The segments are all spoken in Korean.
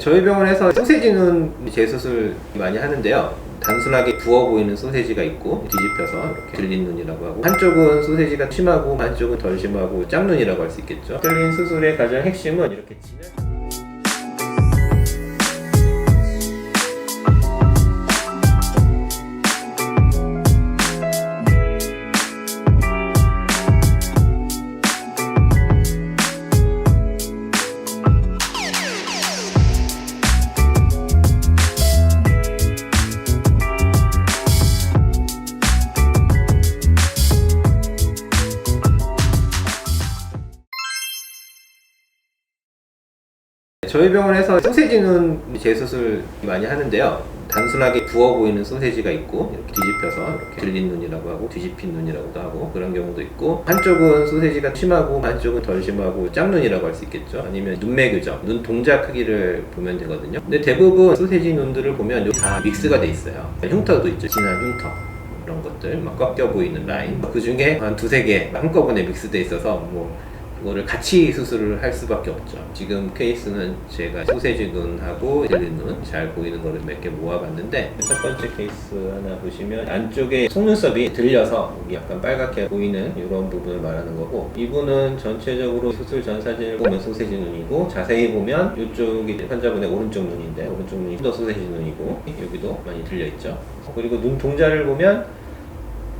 저희 병원에서 소세지 눈 재수술 많이 하는데요. 단순하게 부어 보이는 소세지가 있고 뒤집혀서 이렇게 들린 눈이라고 하고 한쪽은 소세지가 심하고 한쪽은 덜 심하고 짝눈이라고 할 수 있겠죠. 들린 수술의 가장 핵심은 이렇게 진한 저희 병원에서 소세지 눈 재수술 많이 하는데요. 단순하게 부어 보이는 소세지가 있고 이렇게 뒤집혀서 이렇게 들린 눈이라고 하고 뒤집힌 눈이라고도 하고 그런 경우도 있고 한쪽은 소세지가 심하고 한쪽은 덜 심하고 짝눈이라고 할 수 있겠죠. 아니면 눈매 교정, 눈 동자 크기를 보면 되거든요. 근데 대부분 소세지 눈들을 보면 다 믹스가 돼 있어요. 흉터도 있죠. 진한 흉터. 그런 것들 막 꺾여 보이는 라인 그 중에 한 두세 개 한꺼번에 믹스돼 있어서 뭐 그거를 같이 수술을 할 수밖에 없죠. 지금 케이스는 제가 소세지 눈하고 들린 눈잘 보이는 거를 몇 개 모아봤는데 첫 번째 케이스 하나 보시면 안쪽에 속눈썹이 들려서 여기 약간 빨갛게 보이는 이런 부분을 말하는 거고 이분은 전체적으로 수술 전 사진을 보면 소세지 눈이고 자세히 보면 이쪽이 환자분의 오른쪽 눈인데 오른쪽 눈이 더 소세지 눈이고 여기도 많이 들려 있죠. 그리고 눈 동자를 보면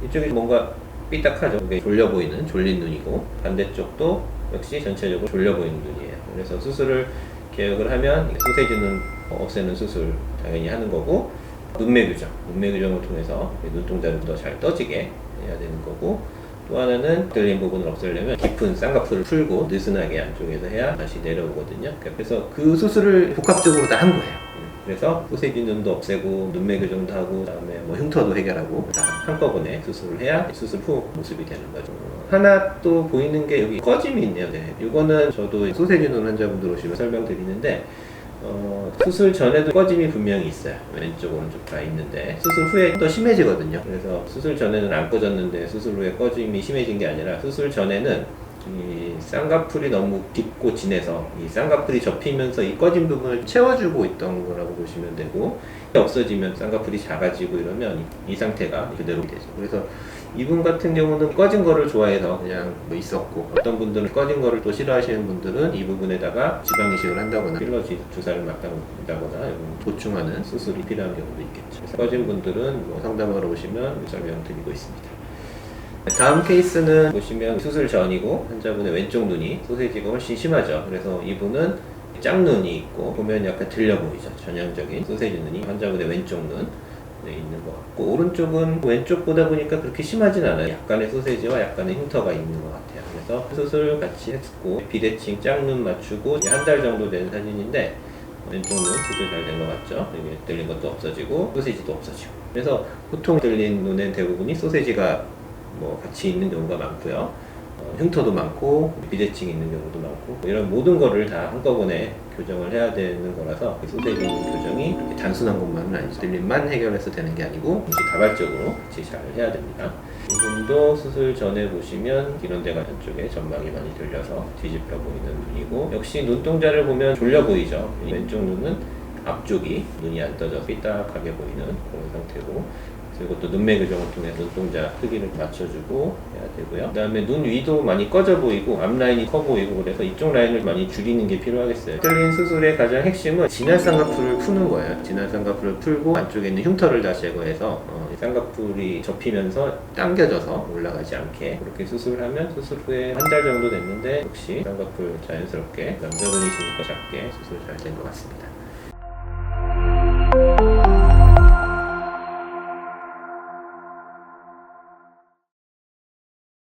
이쪽이 뭔가 삐딱하죠. 이게 졸려 보이는 졸린 눈이고 반대쪽도 역시 전체적으로 졸려 보이는 눈이에요. 그래서 수술을 계획을 하면 소세지 눈 없애는 수술 당연히 하는 거고 눈매 교정, 눈매 교정을 통해서 눈동자를 더 잘 떠지게 해야 되는 거고 또 하나는 들린 부분을 없애려면 깊은 쌍꺼풀을 풀고 느슨하게 안쪽에서 해야 다시 내려오거든요. 그래서 그 수술을 복합적으로 다 한 거예요. 그래서 소세지 눈도 없애고 눈매 교정도 하고 그다음에 뭐 흉터도 해결하고 다 한꺼번에 수술을 해야 수술 후 모습이 되는 거죠. 하나 또 보이는 게 여기 꺼짐이 있네요. 네. 이거는 저도 소세지 눈 환자분들 오시면 설명드리는데 어, 수술 전에도 꺼짐이 분명히 있어요. 왼쪽, 오른쪽 다 있는데 수술 후에 더 심해지거든요. 그래서 수술 전에는 안 꺼졌는데 수술 후에 꺼짐이 심해진 게 아니라 수술 전에는 이 쌍꺼풀이 너무 깊고 진해서 이 쌍꺼풀이 접히면서 이 꺼진 부분을 채워주고 있던 거라고 보시면 되고 없어지면 쌍꺼풀이 작아지고 이러면 이, 이 상태가 그대로 되죠. 그래서 이분 같은 경우는 꺼진 거를 좋아해서 그냥 뭐 있었고 어떤 분들은 꺼진 거를 또 싫어하시는 분들은 이 부분에다가 지방 이식을 한다거나 필러 주- 주사를 맞다거나 보충하는 수술이 필요한 경우도 있겠죠. 그래서 꺼진 분들은 뭐 상담하러 오시면 설명 드리고 있습니다. 다음 케이스는 보시면 수술 전이고 환자분의 왼쪽 눈이 소세지가 훨씬 심하죠. 그래서 이분은 짝눈이 있고 보면 약간 들려 보이죠. 전형적인 소세지 눈이 환자분의 왼쪽 눈. 네, 있는 것 같고 오른쪽은 왼쪽 보다 보니까 그렇게 심하진 않아요. 약간의 소세지와 약간의 흉터가 있는 것 같아요. 그래서 수술 같이 했고 비대칭 짝눈 맞추고 한 달 정도 된 사진인데 왼쪽 눈 수술 잘된 것 같죠? 여기 들린 것도 없어지고 소세지도 없어지고 그래서 보통 들린 눈엔 대부분이 소세지가 뭐 같이 있는 경우가 많고요. 어, 흉터도 많고 비대칭 있는 경우도 많고 이런 모든 거를 다 한꺼번에 교정을 해야 되는 거라서 그 소세지 교정이 이렇게 단순한 것만은 아니죠. 들림만 해결해서 되는 게 아니고 동시 다발적으로 같이 잘 해야 됩니다. 이분도 수술 전에 보시면 이런 데가 한쪽에 전망이 많이 들려서 뒤집혀 보이는 눈이고 역시 눈동자를 보면 졸려 보이죠. 이 왼쪽 눈은 앞쪽이 눈이 안 떠져서 삐딱하게 보이는 그런 상태고 그리고 또 눈매 교 정을 통해 눈동자 크기를 맞춰주고 해야 되고요. 그 다음에 눈 위도 많이 꺼져 보이고 앞라인이 커 보이고 그래서 이쪽 라인을 많이 줄이는 게 필요하겠어요. 뚫린 수술의 가장 핵심은 진한 쌍꺼풀을 푸는 거예요. 진한 쌍꺼풀을 풀고 안쪽에 있는 흉터를 다 제거해서 어, 이 쌍꺼풀이 접히면서 당겨져서 올라가지 않게 그렇게 수술을 하면 수술 후에 한 달 정도 됐는데 역시 쌍꺼풀 자연스럽게 남자분이시니까 작게 수술 잘 된 것 같습니다.